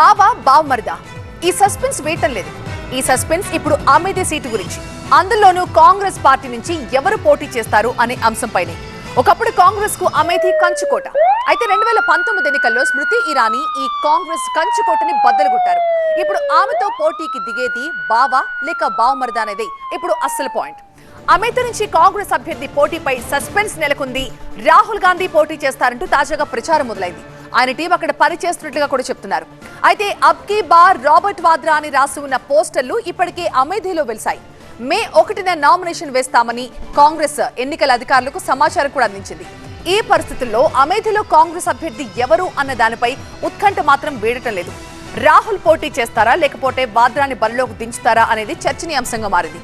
బావా బావమరిదా ఈ సస్పెన్స్ వేయటం లేదు. ఈ సస్పెన్స్ ఇప్పుడు అమేధి సీటు గురించి. అందులోనూ కాంగ్రెస్ పార్టీ నుంచి ఎవరు పోటీ చేస్తారు అనే అంశంపైనే. ఒకప్పుడు కాంగ్రెస్కు అమేధి కంచుకోట. అయితే రెండు వేల పంతొమ్మిది ఎన్నికల్లో స్మృతి ఇరానీ ఈ కాంగ్రెస్ కంచుకోటని బద్దలుగొట్టారు ఇప్పుడు ఆమెతో పోటీకి దిగేది బావా లేక బావమరిదా అనేది ఇప్పుడు అస్సలు పాయింట్. అమేథీ నుంచి కాంగ్రెస్ అభ్యర్థి పోటీపై సస్పెన్స్ నెలకొంది. రాహుల్ గాంధీ పోటీ చేస్తారంటూ తాజాగా ప్రచారం మొదలైంది. ఆయన టీం అక్కడ పని చేస్తున్నట్లుగా కూడా చెప్తున్నారు. అయితే అబ్కీ బార్ రాబర్ట్ వాద్రా అని రాసి ఉన్న పోస్టర్లు ఇప్పటికే అమేధీలో వెలిశాయి. మే ఒకటిన నామినేషన్ వేస్తామని కాంగ్రెస్ ఎన్నికల అధికారులకు సమాచారం కూడా అందించింది. ఈ పరిస్థితుల్లో అమేథీలో కాంగ్రెస్ అభ్యర్థి ఎవరు అన్న దానిపై ఉత్కంఠ మాత్రం వేడటం లేదు. రాహుల్ పోటీ చేస్తారా లేకపోతే వాద్రాని బరిలోకి దించుతారా అనేది చర్చనీయాంశంగా మారింది.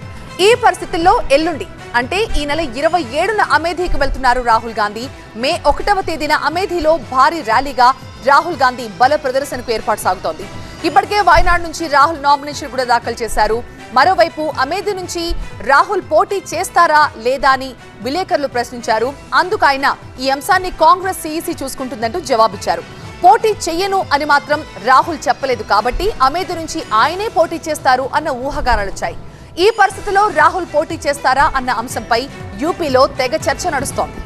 ఈ పరిస్థితుల్లో ఎల్లుండి అంటే ఈ నెల ఇరవై ఏడున అమేధీకి వెళ్తున్నారు రాహుల్ గాంధీ. మే ఒకటవ తేదీన అమేధీలో భారీ ర్యాలీగా రాహుల్ గాంధీ బల ప్రదర్శనకు ఏర్పాటు సాగుతోంది. ఇప్పటికే వాయనాడు నుంచి రాహుల్ నామినేషన్ కూడా దాఖలు చేశారు. మరోవైపు అమేధి నుంచి రాహుల్ పోటీ చేస్తారా లేదా అని విలేకరులు ప్రశ్నించారు. అందుకు ఆయన ఈ అంశాన్ని కాంగ్రెస్ సీఈసీ చూసుకుంటుందంటూ జవాబిచ్చారు. పోటీ చెయ్యను అని మాత్రం రాహుల్ చెప్పలేదు కాబట్టి అమేధి నుంచి ఆయనే పోటీ చేస్తారు అన్న ఊహాగానాలొచ్చాయి. ఈ పరిస్థితిలో రాహుల్ పోటీ చేస్తారా అన్న అంశంపై యూపీలో తెగ చర్చ నడుస్తోంది.